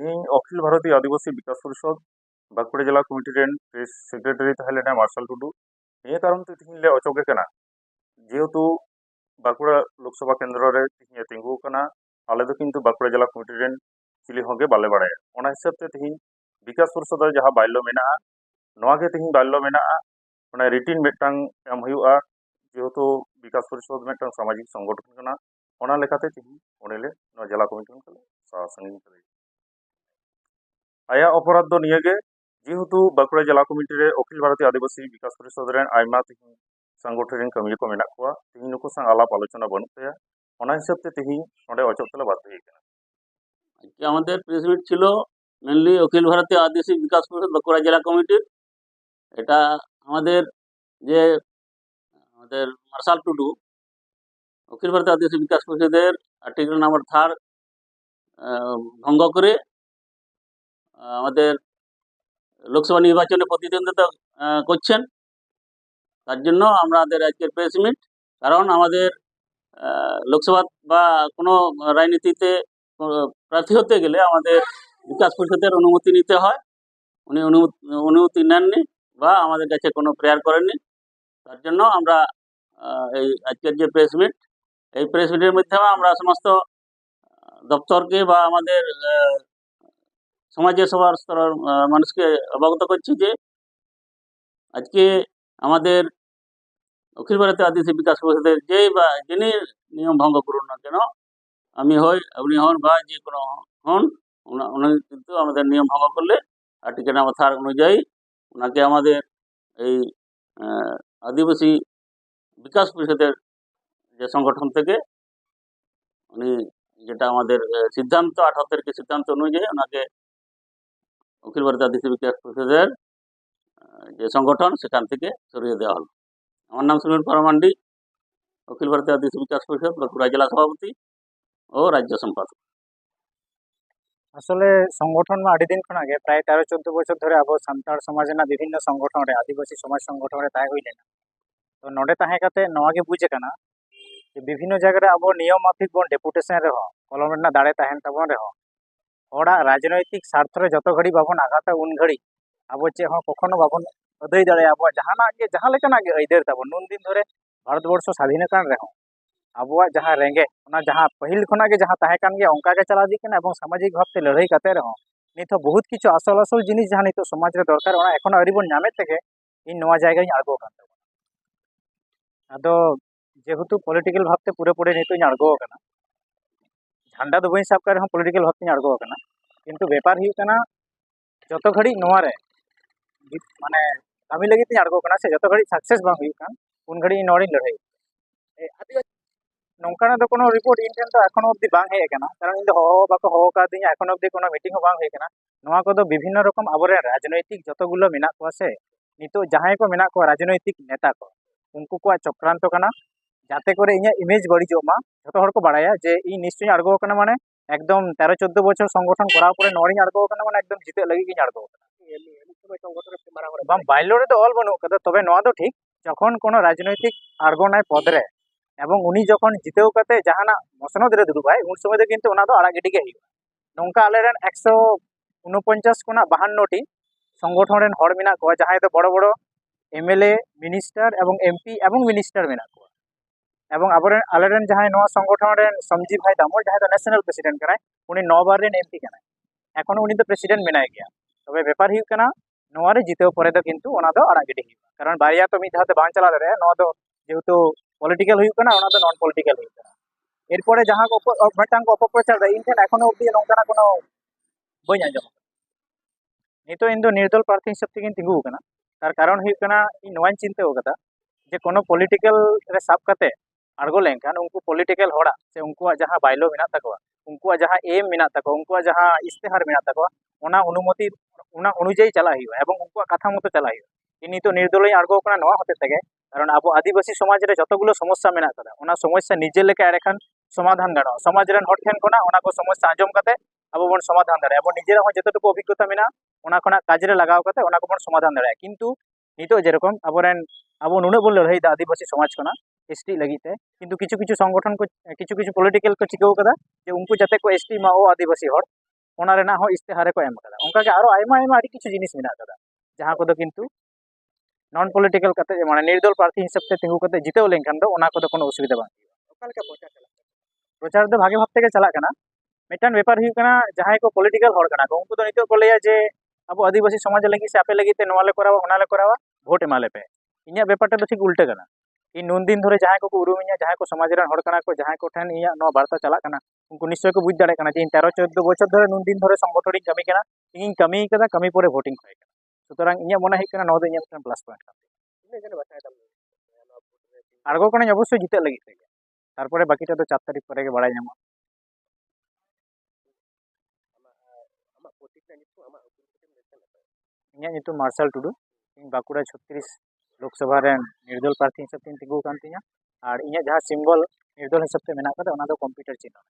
আমি অখিল ভারতীয় আদিবাসী বিকাশ পরিষদ, বাঁকুড়া জেলা কমিটির প্রেস সেক্রেটারি তাহলে না মার্শাল টুডু। নিয়ে কারণ তিহিলে অচকে কেনা। যেহেতু বাঁকুড়া লোকসভা কেন্দ্রে তিহিয়ে তিঙ্গু কেনা আলে তো কিন্তু বাঁকুড়া জেলা কমিটির চিলি হগে বালে বাড়ায়। ওনা হিসাব তে তিহিন বিকাশ পরিষদ যাহা বাল্য মেনা নওয়াগে তিহিন বাল্য মেনা মানে রিটিন মিটাং এম হুয়া যেহেতু বিকাশ পরিষদ মিটাং সামাজিক সংগঠন কেনা ᱚᱱᱟ ᱞᱮᱠᱟᱛᱮ ᱛᱮᱦᱮᱧ ᱚᱸᱰᱮᱞᱮ ᱱᱚᱣᱟ ᱡᱮᱞᱟ ᱠᱚᱢᱤᱴᱤ ᱠᱚᱞᱮ ᱥᱟᱦᱟ ᱥᱟᱺᱜᱤᱧ ᱠᱟᱫᱮᱭᱟ ᱟᱭᱟᱜ ᱚᱯᱚᱨᱟᱫ ᱫᱚ ᱱᱤᱭᱟᱹᱜᱮ ᱡᱮᱦᱮᱛᱩ ᱵᱟᱸᱠᱩᱲᱟ ᱡᱮᱞᱟ ᱠᱚᱢᱤᱴᱤ ᱨᱮ ᱚᱠᱷᱤᱞ ᱵᱷᱟᱨᱚᱛᱤᱭᱚ ᱟᱹᱫᱤᱵᱟᱹᱥᱤ ᱵᱤᱠᱟᱥ ᱯᱚᱨᱤᱥᱚᱫ ᱨᱮᱱ ᱟᱭᱢᱟ ᱛᱮᱦᱮᱧ ᱥᱟᱝᱜᱚᱴᱷᱚᱱ ᱨᱮᱱ ᱠᱟᱹᱢᱤᱭᱟᱹ ᱠᱚ ᱢᱮᱱᱟᱜ ᱠᱚᱣᱟ ᱛᱮᱦᱮᱧ ᱱᱩᱠᱩ ᱥᱟᱶ ᱟᱞᱟᱯ ᱟᱞᱳᱪᱚᱱᱟ ᱵᱟᱹᱱᱩᱜ ᱛᱟᱭᱟ ᱚᱱᱟ ᱦᱤᱥᱟᱹᱵ ᱛᱮ তেহিন নডে অচল তলা বাধ্য হয়ে গেল আজকে আমাদের প্রেস মিট ছিল মেনলি অখিল ভারতীয় আদিবাসী বিকাশ পরিষদ বাঁকুড়া জেলা কমিটির এটা আমাদের যে আমাদের মার্শাল টুডু অখিল ভারতীয় আদিবাসী বিকাশ পরিষদের আর্টিকেল নাম্বার থার ভঙ্গ করে আমাদের লোকসভা নির্বাচনে প্রতিদ্বন্দ্বিতা করছেন। তার জন্য আমাদের আজকের প্রেস মিট কারণ আমাদের লোকসভা বা কোনো রাজনীতিতে প্রার্থী হতে গেলে আমাদের বিকাশ পরিষদের অনুমতি নিতে হয়। উনি অনুমতি নেননি বা আমাদের কাছে কোনো প্রেয়ার করেননি। তার জন্য আমরা এই আজকের যে প্রেস মিট এই প্রেস মিটের মাধ্যমে আমরা সমস্ত দপ্তরকে বা আমাদের আহ, সমাজের সবার স্তরের মানুষকে অবগত করছি যে আজকে আমাদের অখিল ভারতীয় আদিবাসী বিকাশ পরিষদের যে বা যিনি নিয়ম ভঙ্গ করুন না কেন আমি হই আপনি হন বা যে কোনো হন উনি কিন্তু আমাদের নিয়ম ভঙ্গ করলে আর্টিকেল নাম্বার থার অনুযায়ী ওনাকে আমাদের এই আদিবাসী বিকাশ পরিষদের যে সংগঠন থেকে উনি যেটা আমাদের সিদ্ধান্ত আঠাত্তর কি সিদ্ধান্ত অনুযায়ী ওনাকে অখিল ভারতীয় আদিবাসী বিকাশ পরিষদের আহ, যে সংগঠন সেখান থেকে সরিয়ে দেওয়া হলো আমার নাম সুনীল পরমান্ডি অখিল ভারতীয় আদিবাসী বিকাশ পরিষদ বাঁকুড়া জেলা সভাপতি ও রাজ্য সম্পাদক আসলে সংগঠন ᱢᱟ ᱟᱹᱰᱤ ᱫᱤᱱ ᱠᱷᱚᱱᱟᱜ ᱜᱮ ᱯᱨᱟᱭ ᱛᱮᱨᱚ ᱪᱳᱫᱫᱳ ᱵᱚᱪᱷᱚᱨ ᱫᱷᱚᱨᱮ ᱟᱵᱚ ᱥᱟᱱᱛᱟᱲ ᱥᱚᱢᱟᱡᱽ ᱨᱮᱱᱟᱜ ᱵᱤᱵᱷᱤᱱᱱᱚ ᱥᱚᱝᱜᱚᱴᱷᱚᱱ ᱨᱮ ᱟᱹᱫᱤᱵᱟᱹᱥᱤ ᱥᱚᱢᱟᱡᱽ ᱥᱚᱝᱜᱚᱴᱷᱚᱱ ᱨᱮ ᱛᱟᱦᱮᱸ ᱦᱩᱭ ᱞᱮᱱᱟ ᱛᱚ ᱱᱚᱰᱮ ᱛᱟᱦᱮᱸ ᱠᱟᱛᱮ ᱱᱚᱣᱟ ᱜᱮ ᱵᱩᱡᱽ ᱟᱠᱟᱱᱟ ᱡᱮ ᱵᱤᱵᱷᱤᱱᱱᱚ ᱡᱟᱭᱜᱟ ᱨᱮ ᱟᱵᱚ ᱱᱤᱭᱚᱢ ᱢᱟᱯᱷᱤᱠ ᱵᱚᱱ ᱰᱮᱯᱩᱴᱮᱥᱚᱱ ᱨᱮᱦᱚᱸ ᱠᱚᱞᱚᱢ ᱨᱮᱱᱟᱜ ᱫᱟᱲᱮ ᱛᱟᱦᱮᱱ ᱛᱟᱵᱚᱱ ᱨᱮᱦᱚᱸ राजनैतिक स्वार्थ जो घड़ी बाबन आघात उन घड़ी। अब चे कखो बाबन अदय दाए जहाँगे आदर ताब नुन दिन धरे भारतवर्ष स्वाधीन कान रहे अब जहाँ रेगे पहल खुना जहाँ अंकागे सामाजिक भाव से लड़ाई करते नित तो बहुत किस आसल आसल जिन जहाँ नित तो समाज दरकार एखे तेगे इन जगह आड़गोन अद जेहेतु पलिटिकल भावते पूरेपूरी नित तो आड़गोना झंडा तो बी साब कर पोलिटिकल भाव तीन आड़गो किंतु बेपार जो घड़ी नारे माने कमी लगे तीन से जो घड़ी सक्सेस बांग उन घड़ी नोड़ी लड़ाई नौकाना तो रिपोर्ट इन तो एखो अब्दि बना कारण इन हो बाको एखो अब्दि को मीटिंग हो को विभिन्न रकम अब राजनैतिक जो गुलो मेना को से नितो जहाय को मेना राजनैतिक नेता को उनको चक्रांत ᱡᱟᱛᱮ ᱠᱚᱨᱮ ᱤᱧᱟᱹᱜ ᱤᱢᱮᱡᱽ ᱵᱟᱹᱲᱤᱡᱚᱜ ᱢᱟ ᱡᱚᱛᱚ ᱦᱚᱲ ᱠᱚ ᱵᱟᱲᱟᱭᱟ ᱡᱮ ᱤᱧ ᱱᱤᱥᱪᱚᱭᱤᱧ ᱟᱬᱜᱚ ᱟᱠᱟᱱᱟ ᱢᱟᱱᱮ ᱮᱠᱫᱚᱢ ᱛᱮᱨᱚ ᱪᱳᱫᱫᱳ ᱵᱚᱪᱷᱚᱨ ᱥᱚᱝᱜᱚᱴᱷᱚᱱ ᱠᱚᱨᱟᱣ ᱯᱚᱨᱮ ᱱᱚᱰᱮᱧ ᱟᱬᱜᱚ ᱟᱠᱟᱱᱟ ᱢᱟᱱᱮ ᱮᱠᱫᱚم ᱡᱤᱛᱟᱹᱜ ᱞᱟᱹᱜᱤᱫ ᱜᱤᱧ ᱟᱬᱜᱚ ᱟᱠᱟᱱᱟ ᱵᱟᱝ ᱵᱟᱭᱞᱳ ᱨᱮᱫᱚ ᱚᱞ ᱵᱟᱹᱱᱩᱜ ᱟᱠᱟᱫᱟ ᱛᱚᱵᱮ ᱱᱚᱣᱟ ᱫᱚ ᱴᱷᱤᱠ ᱡᱚᱠᱷᱚᱱ কোনো রাজনৈতিক আর্গনায় পদরে এবং উনি যখন জিতেও কাতে জাহানা মসনদ রে দুরুভাই উন সময় কিন্তু ওনা দো আড়া গিডিগে হইবা নৌকা আলেরেন 149 কোনা 52 টি সংগঠন রেন হড় মিনা কো জাহাই দো বড় বড় এমএলএ মিনিস্টার এবং এমপি এবং মিনিস্টার মিনা কো ᱮᱵᱚᱝ ᱟᱵᱚᱨᱮᱱ ᱟᱞᱮᱨᱮᱱ ᱡᱟᱦᱟᱸᱭ ᱱᱚᱣᱟ ᱥᱚᱝᱜᱚᱴᱷᱚᱱ ᱨᱮᱱ ᱥᱚᱢᱡᱤ ᱵᱷᱟᱭ ᱫᱟᱢᱚᱨ ᱡᱟᱦᱟᱸᱭ ᱫᱚ ᱱᱮᱥᱱᱟᱞ ᱯᱨᱮᱥᱤᱰᱮᱱᱴ ᱠᱟᱱᱟᱭ ᱩᱱᱤ ᱱᱚ ᱵᱟᱨ ᱨᱮᱱ ᱮᱢᱯᱤ ᱠᱟᱱᱟᱭ ᱮᱠᱷᱚᱱ ᱩᱱᱤ ᱫᱚ ᱯᱨᱮᱥᱤᱰᱮᱱᱴ ᱢᱮᱱᱟᱭ ᱜᱮᱭᱟ ᱛᱚᱵᱮ ᱵᱮᱯᱟᱨ ᱦᱩᱭᱩᱜ ᱠᱟᱱᱟ ᱱᱚᱣᱟ ᱨᱮ ᱡᱤᱛᱟᱹᱣ ᱯᱚᱨᱮ ᱫᱚ ᱠᱤᱱᱛᱩ ᱚᱱᱟ ᱫᱚ ᱟᱲᱟᱜ ᱜᱤᱰᱤ ᱦᱩᱭᱩᱜᱼᱟ ᱠᱟᱨᱚᱱ ᱵᱟᱨᱭᱟ ᱛᱚ ᱢᱤᱫ ᱫᱷᱟᱣᱛᱮ ᱵᱟᱝ ᱪᱟᱞᱟᱣ ᱫᱟᱲᱮᱭᱟᱜᱼᱟ ᱱᱚᱣᱟ ᱫᱚ ᱡᱮᱦᱮᱛু পলিটিক্যাল ᱦᱩᱭᱩᱜ ᱠᱟᱱᱟ ᱚᱱᱟ ᱫᱚ ᱱᱚᱱ ᱯᱚᱞᱤᱴᱤক্যাল ᱦᱩᱭᱩᱜ ᱠᱟᱱᱟ এরপরে যাহা কো মিᱫᱴᱟᱝ কো অপপ্রচার ᱫᱟ ᱤᱧ ᱴᱷᱮᱱ এখনও অবধি ᱱᱚᱝᱠᱟᱱᱟᱜ কোনো ᱵᱟᱹᱧ ᱟᱸᱡᱚᱢ ᱱᱤᱛᱚᱜ ᱤᱧ ᱫᱚ ᱱᱤᱨᱫᱚᱞ ᱯᱨᱟᱨᱛᱷᱤ ᱦᱤᱥᱟᱹᱵ ᱛᱮᱜᱮᱧ ᱛᱤᱸᱜᱩ ᱟᱠᱟᱱᱟ তার কারণ ᱦᱩᱭᱩᱜ ᱠᱟᱱᱟ ᱤᱧ ᱱᱚᱣᱟᱧ ᱪᱤᱱᱛᱟᱹ ᱟᱠᱟᱫᱟ যে কোনো পলিটিক্যাল ᱨᱮ ᱥᱟᱵ ᱠᱟᱛᱮ ᱟᱬᱜᱚ ᱞᱮᱱᱠᱷᱟᱱ ᱩᱱᱠᱩ ᱯᱚᱞᱤᱴᱤᱠᱮᱞ ᱦᱚᱲᱟᱜ ᱥᱮ ᱩᱱᱠᱩᱣᱟᱜ ᱡᱟᱦᱟᱸ ᱵᱟᱭᱞᱚ ᱢᱮᱱᱟᱜ ᱛᱟᱠᱚᱣᱟ ᱩᱱᱠᱩᱣᱟᱜ ᱡᱟᱦᱟᱸ ᱮᱢ ᱢᱮᱱᱟᱜ ᱛᱟᱠᱚᱣᱟ ᱩᱱᱠᱩᱣᱟᱜ ᱡᱟᱦᱟᱸ ᱤᱥᱛᱮᱦᱟᱨ ᱢᱮᱱᱟᱜ ᱛᱟᱠᱚᱣᱟ ᱚᱱᱟ ᱚᱱᱩᱢᱚᱛᱤ ᱚᱱᱟ ᱚᱱᱩᱡᱟᱭী ᱪᱟᱞᱟᱜ ᱦᱩᱭᱩᱜᱼᱟ ᱮᱵᱚᱝ ᱩᱱᱠᱩᱣᱟᱜ ᱠᱟᱛᱷᱟ ᱢᱚতো ᱪᱟᱞᱟᱜ ᱦᱩᱭᱩᱜᱼᱟ ᱤᱧ ᱱᱤᱛᱚᱜ ᱱᱤᱨᱫᱚᱞᱤᱧ ᱟᱬᱜᱚ ᱟᱠᱟᱱᱟ ᱱᱚᱣᱟ ᱦᱚᱛᱮ ᱛᱮᱜᱮ কারণ আবু আদিবাসী সমাজ রে যতগুলো সমস্যা মেনা কাদা ওনা সমস্যা নিজে লেকে আর এখন সমাধান গাড়ো সমাজ রেন হট ঠেন কোনা ওনা কো সমস্যা আজম কাতে আবু বন সমাধান দাঁড়ে এবং নিজের হন যতটুকু অভিজ্ঞতা মেনা ওনা কোনা কাজরে লাগাও কাতে ওনা কো বন সমাধান দাঁড়ে কিন্তু নিতো যেরকম আবরেন ᱟᱵᱚ ᱱᱩᱱᱟᱹᱜ ᱵᱚᱱ ᱞᱟᱹᱲᱦᱟᱹᱭ ᱮᱫᱟ ᱟᱹᱫᱤᱵᱟᱹᱥᱤ ᱥᱚᱢᱟᱡᱽ ᱠᱷᱚᱱᱟᱜ ᱮᱥᱴᱤ ᱞᱟᱹᱜᱤᱫ ᱛᱮ ᱠᱤᱱᱛᱩ ᱠᱤᱪᱷᱩ ᱠᱤᱪᱷᱩ ᱥᱚᱝᱜᱚᱴᱷᱚᱱ ᱠᱚ ᱠᱤᱪᱷᱩ ᱠᱤᱪᱷু ᱯᱚᱞᱤᱴᱤᱠᱮᱞ ᱠᱚ ᱪᱤᱠᱟᱹᱣ ᱟᱠᱟᱫᱟ ᱡᱮ ᱩᱱᱠᱩ ᱡᱟᱛᱮ ᱠᱚ ᱮᱥᱴᱤ ᱢᱟ ᱚ ᱟᱹᱫᱤᱵᱟᱹᱥᱤ ᱦᱚᱲ ᱚᱱᱟ ᱨᱮᱱᱟᱜ ᱦᱚᱸ ᱤᱥᱛᱮᱦᱟᱨ ᱠᱚ ᱮᱢ ᱟᱠᱟᱫᱟ ᱚᱱᱠᱟᱜᱮ ᱟᱨᱚ ᱟᱭᱢᱟ ᱟᱭᱢᱟ ᱟᱹᱰᱤ ᱠᱤᱪᱷᱩ ᱡᱤᱱᱤᱥ ᱢᱮᱱᱟᱜ ᱟᱠᱟᱫᱟ ᱡᱟᱦᱟᱸ ᱠᱚᱫᱚ ᱠᱤᱱᱛᱩ নন পলিটিক্যাল কাতে মানে নির্দল প্রার্থী হিসেবে তিঙ্গু কাতে জিতেও লেনখান দো ওনা কোদো কোনো অসুবিধা বাং প্রচার দো ভাগে ভাব থেকে চালা কানা মিটান ব্যাপার হুই কানা যাহাই কো পলিটিক্যাল হর কানা উনকু দো নিতো কো লেয়া যে আবু আদিবাসী সমাজ লাগি সে আপে লাগি তে নোয়ালে করাওয়া ওনালে করাওয়া ভোট এমালে পে ᱤᱧᱟᱹᱜ ᱵᱮᱯᱟᱨ ᱴᱟ ᱫᱚ ᱴᱷᱤᱠ ᱩᱞᱴᱟᱹ ᱠᱟᱱᱟ ᱤᱧ ᱱᱩᱱᱫᱤᱱ ᱫᱷᱚᱨᱮ ᱡᱟᱦᱟᱸᱭ ᱠᱚᱠᱚ ᱩᱨᱩᱢᱤᱧᱟ ᱡᱟᱦᱟᱸᱭ ᱠᱚ ᱥᱚᱢᱟᱡᱽ ᱨᱮᱱ ᱦᱚᱲ ᱠᱟᱱᱟ ᱠᱚ ᱡᱟᱦᱟᱸᱭ ᱠᱚᱴᱷᱮᱱ ᱤᱧᱟᱹᱜ ᱱᱚᱣᱟ ᱵᱟᱨᱛᱟ ᱪᱟᱞᱟᱜ ᱠᱟᱱᱟ ᱩᱱᱠᱩ ᱱᱤᱥᱪᱚᱭ ᱠᱚ ᱵᱩᱡᱽ ᱫᱟᱲᱮᱭᱟᱜ ᱠᱟᱱᱟ ᱡᱮ ᱤᱧ ᱛᱮᱨᱚ ᱪᱳᱫᱽᱫᱳ ᱵᱚᱪᱷᱚᱨ ধরে ᱱᱩᱱᱫᱤন ধরে সংগঠন ᱨᱤᱧ ᱠᱟᱹᱢᱤ ᱠᱟᱱᱟ ᱤᱧᱤᱧ ᱠᱟᱹᱢᱤ ᱠᱟᱫᱟ ᱠᱟᱹᱢᱤ ᱯᱚᱨᱮ ᱵᱷᱳᱴᱤᱝ ᱠᱷᱚᱡ ᱠᱟᱱᱟ সুতরাং ᱤᱧᱟᱹᱜ ᱢᱚনে ᱦᱩᱭᱩᱜ ᱠᱟᱱᱟ ᱱᱚᱣᱟ ᱫᱚ ᱤᱧᱟᱹᱜ ᱢᱤᱫᱴᱟᱝ ᱯᱞᱟᱥ ᱯᱚᱭᱮᱱᱴ ᱠᱟᱱ আᱬᱜᱚ ᱠᱟᱹᱱᱟᱹᱧ অবশ্যই জিতার লাগি থেকে তারপরে বাকিটা তো চার তারিখ পরে বাড়াই নামা ᱤᱧᱟᱹᱜ ᱧᱩᱛᱩᱢ ᱢᱟᱨᱥᱟᱞ ᱴᱩᱰᱩ ᱤᱧ ᱵᱟᱸᱠᱩᱲᱟ ᱪᱷᱚᱛᱨᱤᱥ लोकसभा निर्दल प्रार्थी हिसाब तीन। तीगूक इंटर जहाँ सिम्बल निर्दल हिसाब से कंप्यूटर तो चिन्ह।